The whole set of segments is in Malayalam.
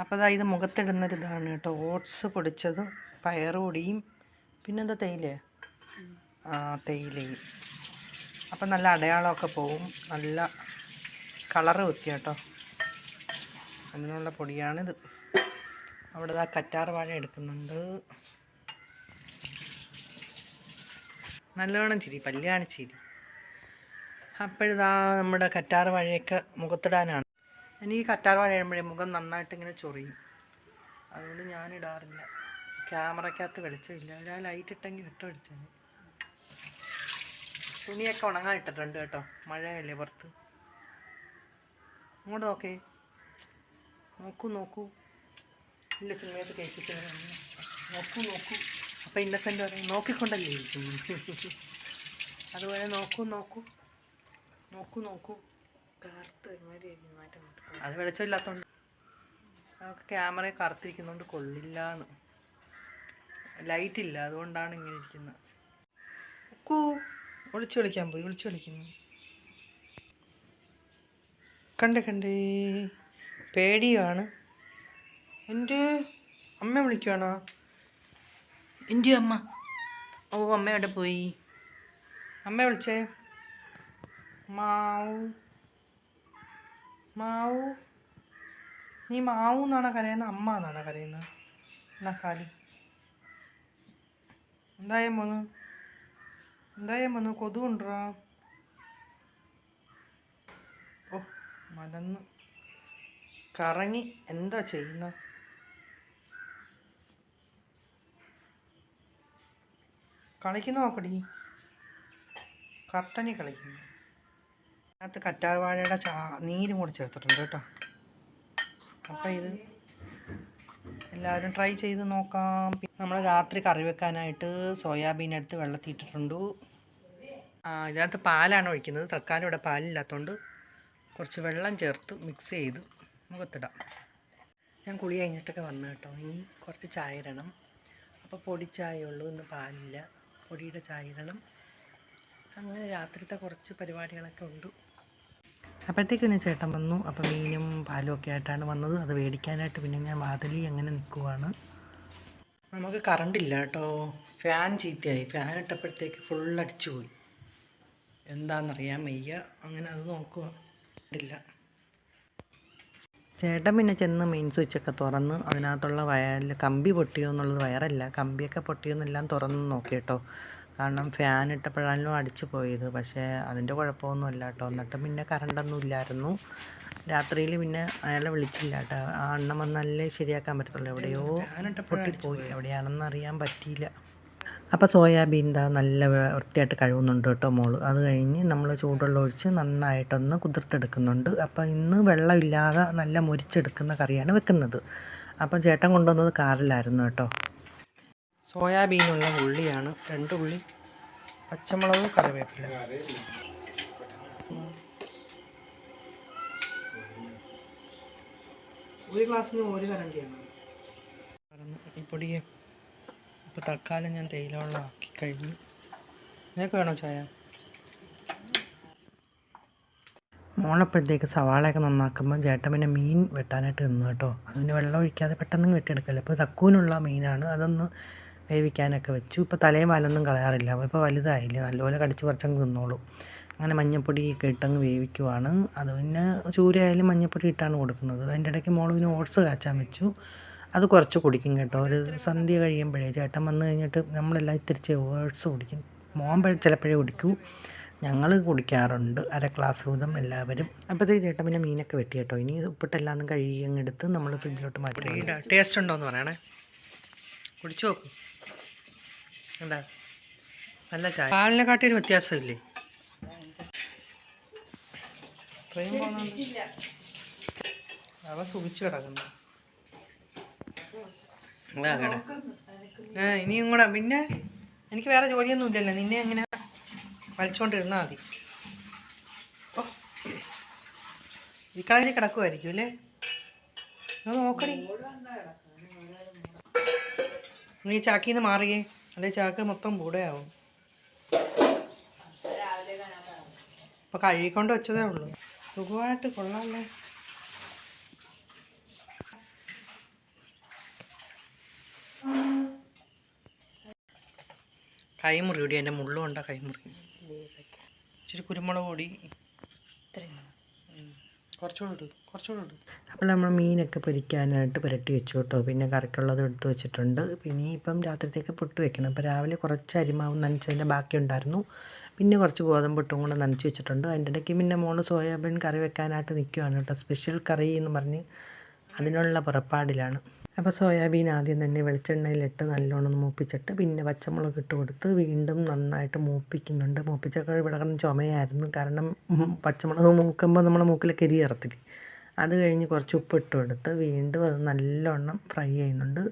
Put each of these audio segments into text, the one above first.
അപ്പോൾ അതാ ഇത് മുഖത്തിടുന്നൊരിതാണ് കേട്ടോ. ഓട്സ് പൊടിച്ചത് പയറുപൊടിയും പിന്നെന്താ തേയില ആ തേയിലയും. അപ്പം നല്ല അടയാളമൊക്കെ പോവും. നല്ല കളറ് കുത്തി കേട്ടോ. അതിനുള്ള പൊടിയാണിത്. അവിടെ ആ കറ്റാർ വാഴ എടുക്കുന്നുണ്ട്. നല്ലോണം ചിരി പല്ലാണ് ചിരി. അപ്പോഴിതാ നമ്മുടെ കറ്റാർ വാഴയൊക്കെ മുഖത്തിടാനാണ്. എനിക്ക് കറ്റാർ വാഴ മുഖം നന്നായിട്ട് ഇങ്ങനെ ചൊറിയും. അതുകൊണ്ട് ഞാൻ ഇടാറില്ല. ക്യാമറയ്ക്കകത്ത് വെളിച്ചമില്ല. ഞാൻ ലൈറ്റ് ഇട്ടെങ്കിൽ ഇട്ട് വെളിച്ചത് തുണിയൊക്കെ ഉണങ്ങാൻ ഇട്ടിട്ടുണ്ട് കേട്ടോ. മഴയല്ലേ പുറത്ത്. അങ്ങോട്ട് നോക്കേ. നോക്കൂ നോക്കൂ. ഇല്ല സിനിമയത്ത് കേൾപ്പിച്ചു നോക്കൂ നോക്കൂ. അപ്പം ഇന്നസെന്റ് പറയും നോക്കിക്കൊണ്ടല്ലേ ഇരിക്കുന്നു. അതുപോലെ നോക്കൂ നോക്കൂ. നോക്കൂ നോക്കൂ. അത് വെളിച്ചമില്ലാത്തതുകൊണ്ട് നമുക്ക് ക്യാമറ കറുത്തിരിക്കുന്നോണ്ട് കൊള്ളില്ല എന്ന് ലൈറ്റ് ഇല്ല അതുകൊണ്ടാണ് ഇങ്ങനെ ഇരിക്കുന്നത് കൂ ഒളിച്ചു കളിക്കാൻ പോയി ഒളിച്ചു കളിക്കുന്നു കണ്ടേ കണ്ടേ. പേടിയാണ് എന്റെ അമ്മ വിളിക്കുവാണോ? എന്റെ അമ്മ? ഓ അമ്മ എവിടെ പോയി? അമ്മ വിളിച്ചേ. മാവു. മാവു? നീ മാവു എന്നാണ് കരയുന്നത് അമ്മ എന്നാണ് കരയുന്നത് നക്കാലി എന്തായാലും മോന് മോന്ന് കൊതു കൊണ്ടുവരാ ഓ മലന്ന്. കറങ്ങി. എന്താ ചെയ്യുന്ന? കളിക്കുന്ന നോക്കടി. കർട്ടനി കളിക്കുന്നു. അതിനകത്ത് കറ്റാർവാഴയുടെ ചാ നീരും കൂടി ചേർത്തിട്ടുണ്ട് കേട്ടോ. അപ്പം ഇത് എല്ലാവരും ട്രൈ ചെയ്ത് നോക്കാം. നമ്മൾ രാത്രി കറി വെക്കാനായിട്ട് സോയാബീൻ എടുത്ത് വെള്ളത്തിൽ ഇട്ടിട്ടുണ്ട് ആ ഇതിനകത്ത് പാലാണ് ഒഴിക്കുന്നത്. തൽക്കാലം ഇവിടെ പാലില്ലാത്തതുകൊണ്ട് കുറച്ച് വെള്ളം ചേർത്ത് മിക്സ് ചെയ്ത് മുഖത്തിടാം. ഞാൻ കുളി കഴിഞ്ഞിട്ടൊക്കെ വന്നു കേട്ടോ. ഇനി കുറച്ച് ചായ ഇടണം. അപ്പോൾ പൊടി ചായ ഉള്ളൂ. ഇന്ന് പാലില്ല. പൊടിയുടെ ചായ ഇടണം. അങ്ങനെ രാത്രിത്തെ കുറച്ച് പരിപാടികളൊക്കെ ഉണ്ട്. അപ്പോഴത്തേക്ക് പിന്നെ ചേട്ടൻ വന്നു. അപ്പം മീനും പാലും ഒക്കെ ആയിട്ടാണ് വന്നത്. അത് മേടിക്കാനായിട്ട് പിന്നെ ഞാൻ വാതിലി അങ്ങനെ നിൽക്കുവാണ്. നമുക്ക് കറണ്ട് ഇല്ല കേട്ടോ. ഫാൻ ചീത്തയായി. ഫാൻ ഇട്ടപ്പോഴത്തേക്ക് ഫുൾ അടിച്ചു പോയി. എന്താണെന്നറിയാൻ വയ്യ. അങ്ങനെ അത് നോക്കുക ഇല്ല. ചേട്ടൻ പിന്നെ ചെന്ന് മെയിൻ സ്വിച്ചൊക്കെ തുറന്ന് അതിനകത്തുള്ള വയറിൽ കമ്പി പൊട്ടിയോ എന്നുള്ളത് വയറല്ല. കമ്പിയൊക്കെ പൊട്ടിയോ എന്നെല്ലാം തുറന്ന് നോക്കി കേട്ടോ. കാരണം ഫാൻ ഇട്ടപ്പോഴാണല്ലോ അടിച്ചു പോയത്. പക്ഷേ അതിന്റെ കുഴപ്പമൊന്നുമില്ല കേട്ടോ. എന്നിട്ട് പിന്നെ കറണ്ടൊന്നും ഇല്ലായിരുന്നു. രാത്രിയിൽ പിന്നെ അയാളെ വിളിച്ചില്ല കേട്ടോ. ആ അണ്ണൻ വന്നാലേ ശരിയാക്കാൻ പറ്റത്തുള്ളൂ. എവിടെയോ പൊട്ടിപ്പോയി. എവിടെയാണെന്ന് അറിയാൻ പറ്റിയില്ല. അപ്പോൾ സോയാബീൻ ദാ നല്ല വൃത്തിയായിട്ട് കഴുകുന്നുണ്ട് കേട്ടോ മോൾ. അത് കഴിഞ്ഞ് നമ്മൾ ചൂടുവെള്ളം ഒഴിച്ച് നന്നായിട്ടൊന്ന് കുതിർത്തെടുക്കുന്നുണ്ട്. അപ്പോൾ ഇന്ന് വെള്ളമില്ലാതെ നല്ല മുരിച്ചെടുക്കുന്ന കറിയാണ് വെക്കുന്നത്. അപ്പം ചേട്ടൻ കൊണ്ടുവന്നത് കാറിലായിരുന്നു കേട്ടോ. സോയാബീനുള്ള ഉള്ളിയാണ് രണ്ട് ഉള്ളി പച്ചമുളകും കറിവേപ്പില. ഒരു ഗ്ലാസ്സിന് ഒരു കരണ്ടിയാണ്. ഈ പൊടിയെ ഇപ്പോൾ തൽക്കാലം ഞാൻ തേയില വെള്ളം ആക്കി കഴിഞ്ഞു. നിനക്ക് വേണോ ചായ? മോളപ്പോഴത്തേക്ക് സവാളയൊക്കെ നന്നാക്കുമ്പോൾ ചേട്ടൻ പിന്നെ മീൻ വെട്ടാനായിട്ട് നിന്നു കേട്ടോ. അതിന് വെള്ളം ഒഴിക്കാതെ പെട്ടെന്ന് വെട്ടിയെടുക്കല്ലോ? അപ്പോൾ തക്കൂനുള്ള മീനാണ്. അതൊന്ന് വേവിക്കാനൊക്കെ വെച്ചു. ഇപ്പോൾ തലയും വലൊന്നും കളയാറില്ല. ഇപ്പോൾ വലുതായില്ലേ? നല്ലപോലെ കടിച്ച് പറിച്ചങ്ങ് തിന്നോളൂ. അങ്ങനെ മഞ്ഞപ്പൊടിയൊക്കെ ഇട്ടങ്ങ് വേവിക്കുവാണ്. അത് പിന്നെ ചൂരയായാലും മഞ്ഞപ്പൊടി ഇട്ടാണ് കൊടുക്കുന്നത്. അതിന്റെ ഇടയ്ക്ക് മോൾ പിന്നെ ഓട്സ് കാച്ചാൻ വെച്ചു. അത് കുറച്ച് കുടിക്കും കേട്ടോ. ഒരു സന്ധ്യ കഴിയുമ്പോഴേ ചേട്ടൻ വന്നു കഴിഞ്ഞിട്ട് നമ്മളെല്ലാം ഇത്തിരി ഓട്സ് കുടിക്കും. മോൻ പഴ- ചിലപ്പോഴേ കുടിക്കൂ. ഞങ്ങൾ കുടിക്കാറുണ്ട്. അര ക്ലാസ് വീതം എല്ലാവരും. അപ്പോഴത്തേക്ക് ചേട്ടൻ പിന്നെ മീനൊക്കെ വെട്ടി കേട്ടോ. ഇനി ഉപ്പിട്ടെല്ലാം കഴുകി അങ്ങ് എടുത്ത് നമ്മൾ ഫ്രിഡ്ജിലോട്ട് മാറ്റി ടേസ്റ്റ് ഉണ്ടോ എന്ന് പറയണേ. കുടിച്ചു നോക്കും. എന്താ നല്ല ചായ. പാലിനെ കാട്ടിയൊരു വ്യത്യാസമില്ലേ? ട്രെയിൻ പോകുന്നുണ്ട് അവ സുഖിച്ചു കിടക്കുന്നു. ആ ഇനിയും കൂടെ. പിന്നെ എനിക്ക് വേറെ ജോലിയൊന്നും ഇല്ലല്ലോ. നിന്നെ അങ്ങനെ വലിച്ചോണ്ടിരുന്നാൽ മതി. ഈ കിടക്കുമായിരിക്കും അല്ലേ? നോക്കണേ നീ ചാക്കിന്ന് മാറിയേ. അല്ലെ ചാക്ക് മൊത്തം കൂടെയാവും ഇപ്പം കഴുകിക്കൊണ്ട് വെച്ചതേ ഉള്ളൂ. സുഖമായിട്ട് കൊള്ളാല്ലേ? കൈമുറി കൂടി എന്റെ മുള്ളുകൊണ്ടാണ് കൈമുറി. ഇച്ചിരി കുരുമുളക് പൊടി. അപ്പോൾ നമ്മൾ മീനൊക്കെ പൊരിക്കാനായിട്ട് പുരട്ടി വെച്ചു കേട്ടോ. പിന്നെ കറിക്കുള്ളത് എടുത്ത് വെച്ചിട്ടുണ്ട്. പിന്നെ ഇപ്പം രാത്രിത്തേക്ക് പുട്ട് വെക്കണം. അപ്പോൾ രാവിലെ കുറച്ച് അരിമാവ് നനച്ചതിന്റെ ബാക്കി ഉണ്ടായിരുന്നു. പിന്നെ കുറച്ച് ഗോതമ്പുട്ടും കൂടെ നനച്ച് വെച്ചിട്ടുണ്ട്. അതിന്റെ ഇടയ്ക്ക് പിന്നെ മോൾ സോയാബീൻ കറി വെക്കാനായിട്ട് നിൽക്കുകയാണ് കേട്ടോ. സ്പെഷ്യൽ കറി എന്ന് പറഞ്ഞ് അതിനുള്ള പുറപ്പാടിലാണ്. അപ്പോൾ സോയാബീൻ ആദ്യം തന്നെ വെളിച്ചെണ്ണയിലിട്ട് നല്ലോണം മൂപ്പിച്ചിട്ട് പിന്നെ പച്ചമുളക് ഇട്ട് കൊടുത്ത് വീണ്ടും നന്നായിട്ട് മൂപ്പിക്കുന്നുണ്ട്. മൂപ്പിച്ചൊക്കെ ഇവിടെ കിടന്ന് ചുമയായിരുന്നു. കാരണം പച്ചമുളക് മൂക്കുമ്പോൾ നമ്മുടെ മൂക്കിൽ കരി ഇറത്തില്ലേ അത് കഴിഞ്ഞ് കുറച്ച് ഉപ്പ് ഇട്ട് കൊടുത്ത് വീണ്ടും അത് നല്ലോണം ഫ്രൈ ചെയ്യുന്നുണ്ട്.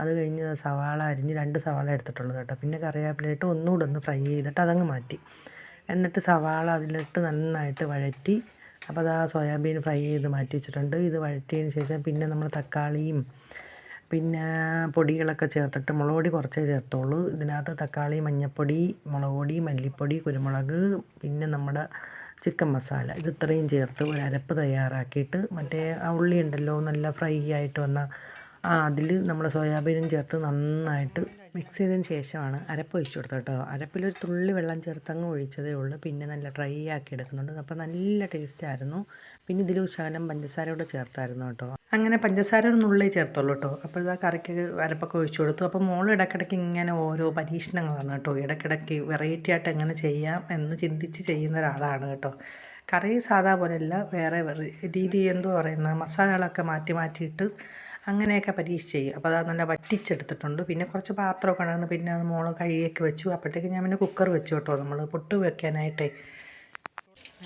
അത് കഴിഞ്ഞ് സവാള അരിഞ്ഞ് രണ്ട് സവാള എടുത്തിട്ടുള്ളത് കേട്ടോ. പിന്നെ കറിവേപ്പിലയിട്ട് ഒന്നുകൂടെ ഒന്ന് ഫ്രൈ ചെയ്തിട്ട് അതങ്ങ് മാറ്റി. എന്നിട്ട് സവാള അതിലിട്ട് നന്നായിട്ട് വഴറ്റി അപ്പോൾ അത് ആ സോയാബീൻ ഫ്രൈ ചെയ്ത് മാറ്റി വെച്ചിട്ടുണ്ട്. ഇത് വഴറ്റിയതിന് ശേഷം പിന്നെ നമ്മൾ തക്കാളിയും പിന്നെ പൊടികളൊക്കെ ചേർത്തിട്ട് മുളക് പൊടി കുറച്ചേ ചേർത്തുള്ളൂ. ഇതിനകത്ത് തക്കാളി മഞ്ഞൾപ്പൊടി മുളക് പൊടി മല്ലിപ്പൊടി കുരുമുളക് പിന്നെ നമ്മുടെ ചിക്കൻ മസാല. ഇത് ഇത്രയും ചേർത്ത് ഒരു അരപ്പ് തയ്യാറാക്കിയിട്ട് മറ്റേ ആ ഉള്ളി ഉണ്ടല്ലോ നല്ല ഫ്രൈ ആയിട്ട് വന്ന ആ അതിൽ നമ്മൾ സോയാബീനും ചേർത്ത് നന്നായിട്ട് മിക്സ് ചെയ്തതിന് ശേഷമാണ് അരപ്പ് ഒഴിച്ചു കൊടുത്തത് കേട്ടോ. അരപ്പിലൊരു തുള്ളി വെള്ളം ചേർത്ത് അങ്ങ് ഒഴിച്ചതേ ഉള്ളൂ. പിന്നെ നല്ല ഡ്രൈ ആക്കി എടുക്കുന്നുണ്ട്. അപ്പോൾ നല്ല ടേസ്റ്റ് ആയിരുന്നു. പിന്നെ ഇതിൽ ഉഷാനം പഞ്ചസാര കൂടെ ചേർത്തായിരുന്നു കേട്ടോ. അങ്ങനെ പഞ്ചസാര ഒരു നുള്ളി ചേർത്തുള്ളൂ കേട്ടോ. അപ്പോൾ ഇതാ കറിക്ക് അരപ്പൊക്കെ ഒഴിച്ചു കൊടുത്തു. അപ്പോൾ മോൾ ഇടയ്ക്കിടയ്ക്ക് ഇങ്ങനെ ഓരോ പരീക്ഷണങ്ങളാണ് കേട്ടോ. ഇടയ്ക്കിടയ്ക്ക് വെറൈറ്റി ആയിട്ട് എങ്ങനെ ചെയ്യാം എന്ന് ചിന്തിച്ച് ചെയ്യുന്ന ഒരാളാണ് കേട്ടോ. കറി സാധാ പോലെയല്ല വേറെ രീതി എന്തോ പറയുന്ന മസാലകളൊക്കെ മാറ്റി മാറ്റിയിട്ട് അങ്ങനെയൊക്കെ പരീക്ഷിച്ച് ചെയ്യും. അപ്പോൾ അത് നല്ല വറ്റിച്ചെടുത്തിട്ടുണ്ട്. പിന്നെ കുറച്ച് പാത്രമൊക്കെ ഉണ്ടായിരുന്നു. പിന്നെ അത് മോൾ കഴുകിയൊക്കെ വെച്ചു. അപ്പോഴത്തേക്ക് ഞാൻ പിന്നെ കുക്കർ വെച്ചു കേട്ടോ. നമ്മൾ പൊട്ട് വെക്കാനായിട്ടേ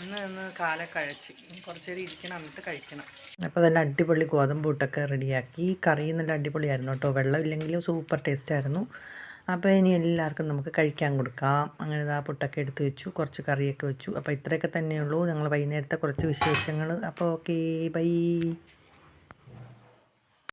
ഇന്ന് ഇന്ന് കാലം കഴിച്ച്. കുറച്ച് നേരം ഇരിക്കണം എന്നിട്ട് കഴിക്കണം. അപ്പോൾ നല്ല അടിപൊളി ഗോതമ്പ് പുട്ടൊക്കെ റെഡിയാക്കി. കറി നല്ല അടിപൊളിയായിരുന്നു കേട്ടോ. വെള്ളം ഇല്ലെങ്കിലും സൂപ്പർ ടേസ്റ്റ് ആയിരുന്നു. അപ്പോൾ ഇനി എല്ലാവർക്കും നമുക്ക് കഴിക്കാൻ കൊടുക്കാം. അങ്ങനെ ആ പുട്ടൊക്കെ എടുത്ത് വെച്ചു കുറച്ച് കറിയൊക്കെ വെച്ചു. അപ്പോൾ ഇത്രയൊക്കെ തന്നെയുള്ളൂ ഞങ്ങൾ വൈകുന്നേരത്തെ കുറച്ച് വിശേഷങ്ങൾ അപ്പോൾ ഓക്കേ ബൈ